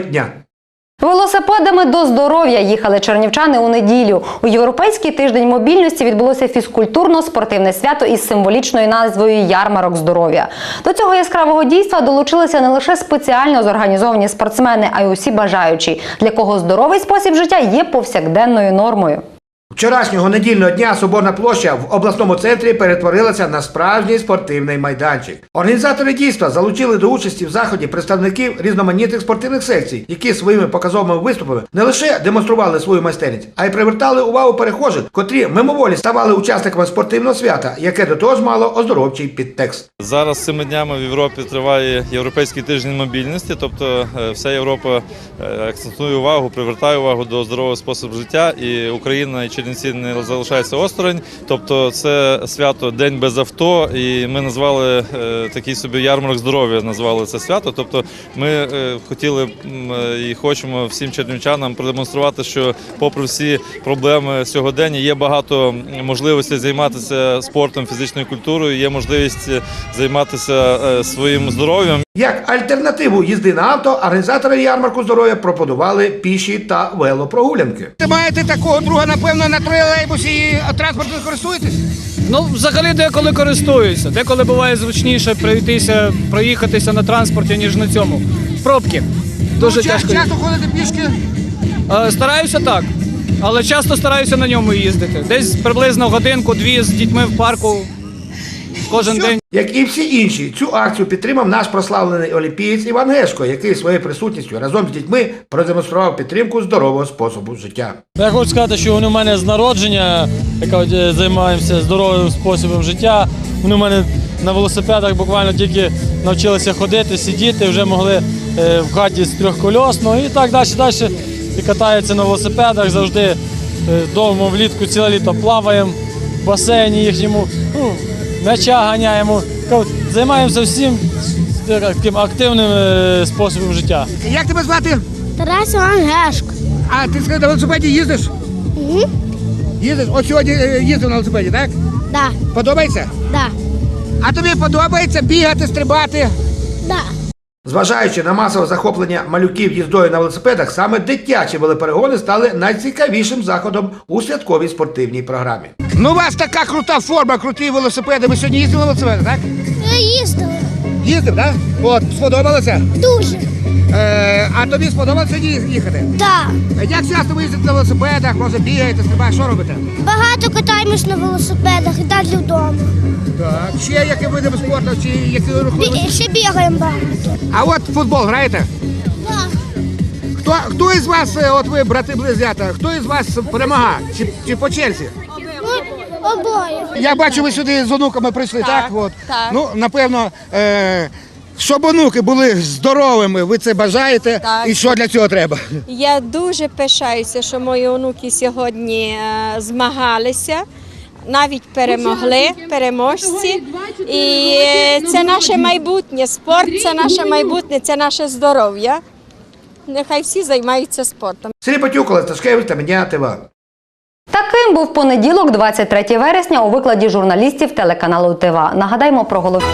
дня. Велосипедами до здоров'я їхали чернівчани у неділю. У європейський тиждень мобільності відбулося фізкультурно-спортивне свято із символічною назвою Ярмарок здоров'я. До цього яскравого дійства долучилися не лише спеціально зорганізовані спортсмени, а й усі бажаючі, для кого здоровий спосіб життя є повсякденною нормою. Вчорашнього недільного дня Соборна площа в обласному центрі перетворилася на справжній спортивний майданчик. Організатори дійства залучили до участі в заході представників різноманітних спортивних секцій, які своїми показовими виступами не лише демонстрували свою майстерність, а й привертали увагу перехожих, котрі мимоволі ставали учасниками спортивного свята, яке до того ж мало оздоровчий підтекст. Зараз цими днями в Європі триває європейський тиждень мобільності, тобто е, вся Європа е, акцентує увагу, привертає увагу до здорового способу життя, і Україна Чернівці не залишаються осторонь. Тобто, це свято День без авто, і ми назвали е, такий собі ярмарок здоров'я. Назвали це свято. Тобто, ми е, хотіли е, і хочемо всім чернівчанам продемонструвати, що, попри всі проблеми сьогодення, є багато можливостей займатися спортом, фізичною культурою, є можливість займатися своїм здоров'ям. Як альтернативу їзди на авто, організатори ярмарку здоров'я пропонували піші та велопрогулянки. Ви маєте такого друга, напевно, на тролейбусі транспортом користуєтесь? Ну, взагалі деколи користуюся. Деколи буває зручніше пройтися, проїхатися на транспорті, ніж на цьому. Пробки. Дуже ну, тяжко. Часто ходите пішки? Е, Стараюся так, але часто стараюся на ньому їздити. Десь приблизно годинку-дві з дітьми в парку кожен день. Як і всі інші, цю акцію підтримав наш прославлений олімпієць Іван Гешко, який своєю присутністю разом з дітьми продемонстрував підтримку здорового способу життя. Я хочу сказати, що вони в мене з народження, яка е, займаємося здоровим способом життя. Вони в мене на велосипедах буквально тільки навчилися ходити, сидіти, вже могли е, в хаті з трьохкольосно і так далі, далі. І катаються на велосипедах завжди е, вдома влітку ціле літо плаваємо в басейні їхньому, ну, м'яча ганяємо. Займаємося всім е, таким активним е, способом життя. Як тебе звати? Тарас Іван Гешко. А ти сказав, на велосипеді їздиш? Угу. Їздиш? От сьогодні е, їздив на велосипеді, так? Да, Подобається? да, А тобі подобається бігати, стрибати? да. Зважаючи на масове захоплення малюків їздою на велосипедах, саме дитячі велоперегони стали найцікавішим заходом у святковій спортивній програмі. Ну, у вас така крута форма, круті велосипеди. Ви сьогодні їздили на велосипедах, так? Я їздила. Їздив, так? От, сподобалося? Дуже. Е, а тобі сподобалося їхати? Да. Як часто ви їздите на велосипедах, може бігаєте, стрибаєте, що робите? Багато катаємось на велосипедах і далі вдома. Так. Ще які види спорту, чи які рухи? Бі- ще бігаємо багато. А от футбол граєте? Да. Хто, хто із вас, е, от ви брати близята, хто із вас перемагає? Чи, чи по Чельсі? Ну, обоє. Я бачу, ви сюди з онуками прийшли, так? От. так. Ну, напевно, е, щоб онуки були здоровими, ви це бажаєте. Так. І що для цього треба? Я дуже пишаюся, що мої онуки сьогодні е, змагалися, навіть перемогли, переможці. І е, це наше майбутнє. Спорт це наше майбутнє, це наше здоров'я. Нехай всі займаються спортом. Сергій Патюк, Сташкевич та Меня ТВ. Таким був понеділок, 23 вересня, у викладі журналістів телеканалу ТВА. Нагадаємо про головні.